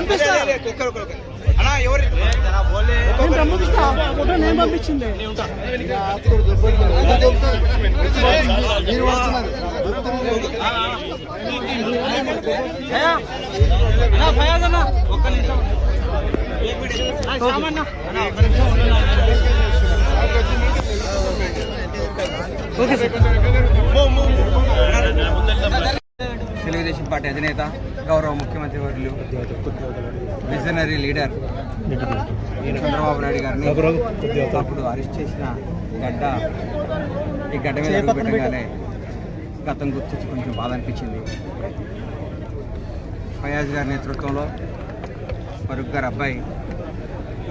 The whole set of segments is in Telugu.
పంపిస్తా. అన్నా ఎవరు? నేను పంపిస్తా. ఫోటో నేను పంపించింది. మీరు వస్తున్నారు ఫయాజ్ అన్న ఒక్క నిమిషం. సామాన్య ఒక్క తెలుగుదేశం పార్టీ అధినేత గౌరవ ముఖ్యమంత్రి వర్యులు విజనరీ లీడర్ చంద్రబాబు నాయుడు గారిని అప్పుడు అరెస్ట్ చేసిన గడ్డ ఈ గడ్డ మీద పెట్టగానే గతం గుర్తొచ్చి కొంచెం బాధ అనిపించింది. ఫయాజ్ గారి నేతృత్వంలో ఫరూక్ గారి అబ్బాయి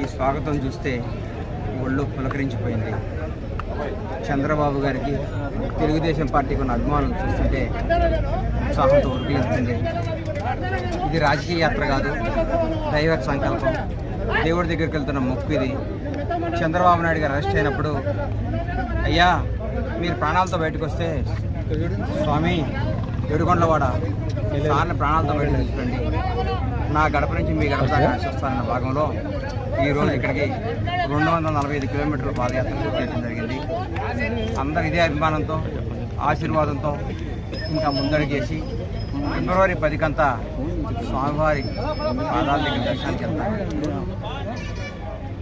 ఈ స్వాగతం చూస్తే ఒళ్ళు పులకరించిపోయింది. చంద్రబాబు గారికి తెలుగుదేశం పార్టీకి ఉన్న అభిమానం చూస్తుంటే ఉత్సాహంతో ఉరికిలిస్తుంది. ఇది రాజకీయ యాత్ర కాదు దైవ సంకల్పం. దేవుడి దగ్గరికి వెళ్తున్న మొక్కు ఇది. చంద్రబాబు నాయుడు గారు అరెస్ట్ అయినప్పుడు అయ్యా మీరు ప్రాణాలతో బయటకు వస్తే స్వామి ఎరుగొండలవాడ సార్ని ప్రాణాలతో బయటకు నా గడప నుంచి మీ గడప దాకా వస్తానన్న భాగంలో ఈరోజు ఇక్కడికి రెండు వందల నలభై ఐదు కిలోమీటర్ల పాదయాత్ర చేయడం జరిగింది. అందరు ఇదే అభిమానంతో ఆశీర్వాదంతో ఇంకా ముందడిగేసి ఫిబ్రవరి పదికంతా స్వామివారి పాదాల దగ్గర దర్శనానికి వెళ్తారు.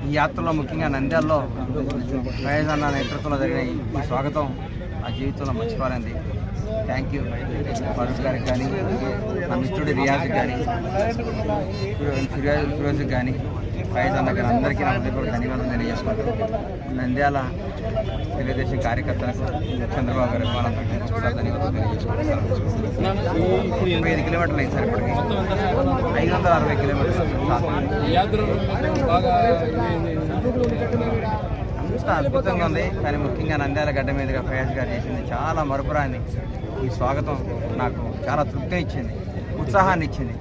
ఈ యాత్రలో ముఖ్యంగా నంద్యాలలో ప్రయోజన నేతృత్వంలో జరిగిన ఈ స్వాగతం నా జీవితంలో మర్చిపోలేంది థ్యాంక్ యూ ఫరూక్ గారికి కానీ నా మిత్రుడి రియాజ్కి కానీ ఫిరోజ్ ఫిరోజ్కి కానీ ఫైజ్ అన్న గారు అందరికీ నా హృదయపూర్వక ధన్యవాదాలు తెలియజేసుకుంటాను నంద్యాల తెలుగుదేశం కార్యకర్తలకు చంద్రబాబు గారు అభిమానంతో ధన్యవాదాలు ముప్పై ఐదు కిలోమీటర్లు అయింది సార్ ఇప్పటికి. ఐదు వందల అరవై కిలోమీటర్లు అంతా అద్భుతంగా ఉంది. కానీ ముఖ్యంగా నంద్యాల గడ్డ మీదుగా ఫయాజ్ గారు చేసింది చాలా మరుపురాన్ని ఈ స్వాగతం నాకు చాలా తృప్తిని ఇచ్చింది ఉత్సాహాన్ని ఇచ్చింది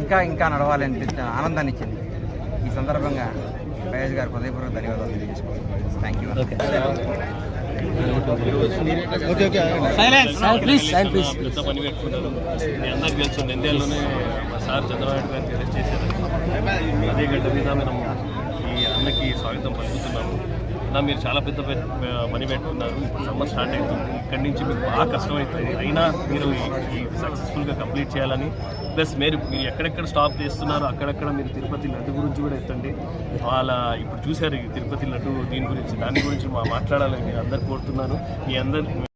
ఇంకా ఇంకా నడవాలి ఆనందాన్ని ఇచ్చింది ఈ సందర్భంగా ఫయాజ్ గారు హృదయపూర్వక ధన్యవాదాలు తెలియజేసుకుంటున్నాను. థ్యాంక్ యూ పని పెట్టుకున్నారు మీ అందరికి తెలుసు నంద్యాలలోనే మా సార్ చంద్రబాబు గారిని అరెస్ట్ చేశారు. అదే గడ్డ మీద మనం ఈ అన్నకి స్వాగతం పలుకుతున్నాము. నా మీరు చాలా పెద్ద పని పెట్టుకున్నారు. ఇప్పుడు సమ్మర్ స్టార్ట్ అవుతుంది ఇక్కడి నుంచి మీకు బాగా కష్టం అవుతుంది అయినా మీరు ఈ సక్సెస్ఫుల్గా కంప్లీట్ చేయాలని ప్లస్ మీరు మీరు ఎక్కడెక్కడ స్టాప్ చేస్తున్నారో అక్కడక్కడ మీరు తిరుపతి లడ్డు గురించి కూడా ఎత్తండి. వాళ్ళ ఇప్పుడు చూశారు తిరుపతి లడ్డు దీని గురించి దాని గురించి మా మాట్లాడాలని మీరు అందరు కోరుతున్నాను మీ అందరు